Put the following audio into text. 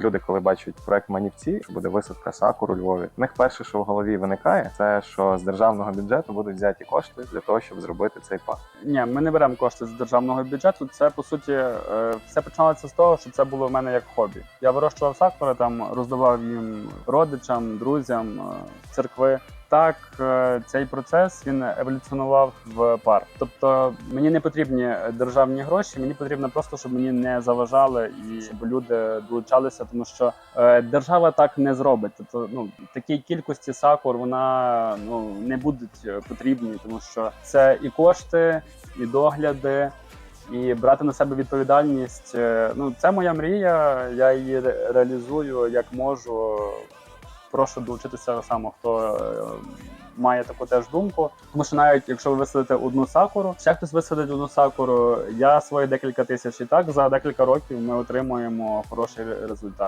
Люди, коли бачать проект манівці, що буде висадка сакур у Львові. В них перше, що в голові виникає, це що з державного бюджету будуть взяті кошти для того, щоб зробити цей парк. Ні, ми не беремо кошти з державного бюджету. Це по суті е, все починалося з того, що це було в мене як хобі. Я вирощував сакури, там роздавав їм родичам, друзям, е, церкви. Так, е, цей процес він еволюціонував в парк. Тобто мені не потрібні державні гроші, мені потрібно просто, щоб мені не заважали і щоб люди долучалися, тому що е, держава так не зробить. Тобто, ну такій кількості сакур вона ну не будуть потрібні, тому що це і кошти, і догляди. І брати на себе відповідальність. е, Ну, це моя мрія. Я її реалізую як можу. Прошу долучитися так само, хто е, має таку теж думку. Тому що навіть якщо ви висадите одну сакуру, ще хтось висадить одну сакуру, я свої декілька тисяч і так за декілька років ми отримуємо хороший результат.